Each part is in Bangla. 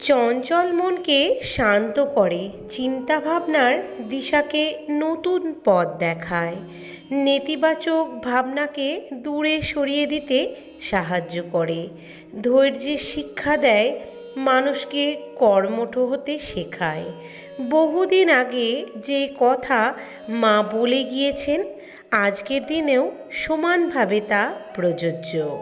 চঞ্চল মনকে শান্ত করে, চিন্তাভাবনার দিশাকে নতুন পথ দেখায়। নেতিবাচক ভাবনাকে দূরে সরিয়ে দিতে সাহায্য করে। ধৈর্যের শিক্ষা দেয়, মানুষকে কর্মঠ হতে শেখায়। বহুদিন আগে যে কথা মা বলে গিয়েছেন, আজকের দিনেও সমানভাবে তা প্রযোজ্য।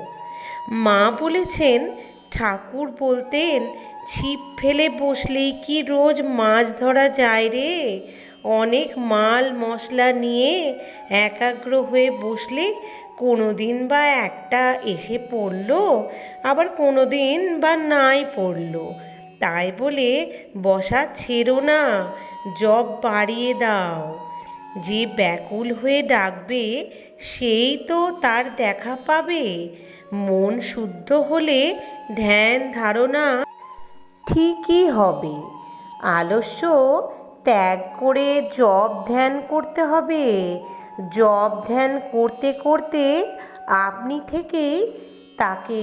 মা বলেছেন, ঠাকুর বলতেন ছিপ ফেলে বসলেই কি রোজ মাছ ধরা যায় রে? অনেক মাল মশলা নিয়ে একাগ্র হয়ে বসলে কোনো দিন বা একটা এসে পড়ল, আবার কোনো দিন বা নাই পড়ল। তাই বলে বসা ছেড়ো না, জব বাড়িয়ে দাও। যে ব্যাকুল হয়ে ডাকবে, সেই তো তার দেখা পাবে। মন শুদ্ধ হলে ধ্যান ধারণা ঠিকই হবে। আলস্য ত্যাগ করে জব ধ্যান করতে হবে। জব ধ্যান করতে করতে আপনি থেকেই তাকে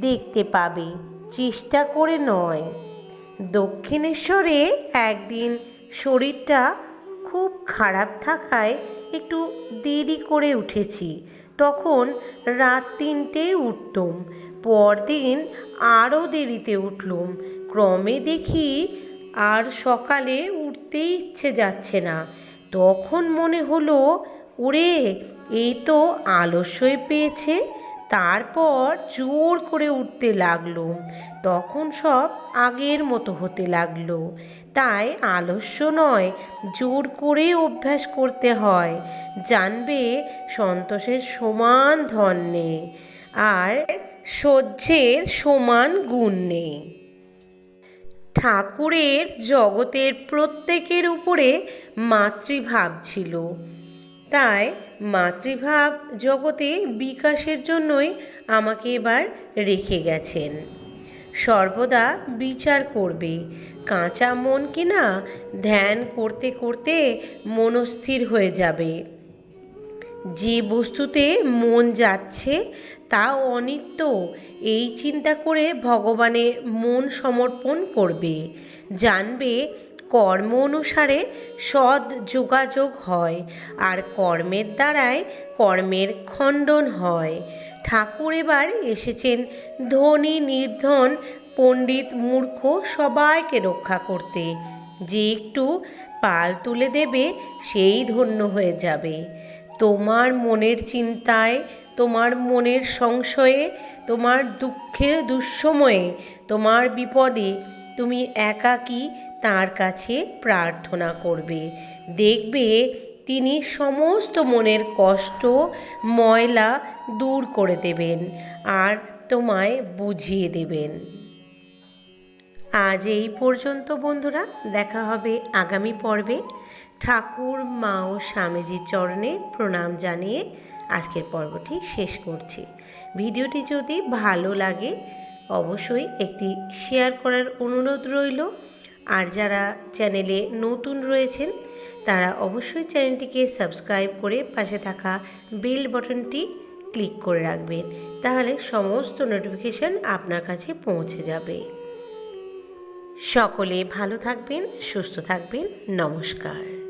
দেখতে পাবে। চেষ্টা করে নয়। দক্ষিণেশ্বরে একদিন শরীরটা খুব খারাপ থাকায় একটু দেরি করে উঠেছি। তখন রাত তিনটেই উঠতুম পরদিন আরও দেরিতে উঠলুম। ক্রমে দেখি আর সকালে উঠতেই ইচ্ছে যাচ্ছে না। তখন মনে হলো, ওরে, এই তো আলস্যই পেয়েছে। তারপর জোর করে উঠতে লাগল। তখন সব আগের মতো হতে লাগল। তাই আলস্য নয়, জোর করে অভ্যাস করতে হয়। জানবে সন্তোষের সমান ধন নেই, আর সহ্যের সমান গুণ নেই। ঠাকুরের জগতের প্রত্যেকের উপরে মাতৃভাব ছিল। তাই মাতৃভাব জগতে বিকাশের জন্যই আমাকে এবার রেখে গেছেন। সর্বদা বিচার করবে। কাঁচা মন কিনা ধ্যান করতে করতে মনস্থির হয়ে যাবে। যে বস্তুতে মন যাচ্ছে, তা অনিত্য। এই চিন্তা করে ভগবানে মন সমর্পণ করবে। জানবে কর্ম অনুসারে সৎ যোগাযোগ হয়, আর কর্মের দ্বারাই কর্মের খণ্ডন হয়। ঠাকুর এবার এসেছেন ধনী, নির্ধন, পণ্ডিত, মূর্খ সবাইকে রক্ষা করতে। যে একটু পাল তুলে দেবে, সেই ধন্য হয়ে যাবে। তোমার মনের চিন্তায়, তোমার মনের সংশয়ে, তোমার দুঃখে, দুঃসময়ে, তোমার বিপদে তুমি একাকী তার কাছে প্রার্থনা করবে। দেখবে তিনি সমস্ত মনের কষ্ট, ময়লা দূর করে দেবেন আর তোমায় বুঝিয়ে দেবেন। আজ এই পর্যন্ত বন্ধুরা, দেখা হবে আগামী পর্বে। ঠাকুর, মা ও স্বামীজির চরণে প্রণাম জানিয়ে আজকের পর্বটি শেষ করছি। ভিডিওটি যদি ভালো লাগে, অবশ্যই একটি শেয়ার করার অনুরোধ রইল। আর যারা চ্যানেলে নতুন রয়েছেন, তারা অবশ্যই চ্যানেলটিকে সাবস্ক্রাইব করে পাশে থাকা বেল বটনটি ক্লিক করে রাখবেন। তাহলে সমস্ত নোটিফিকেশান আপনার কাছে পৌঁছে যাবে। সকলে ভালো থাকবেন সুস্থ থাকবেন। নমস্কার।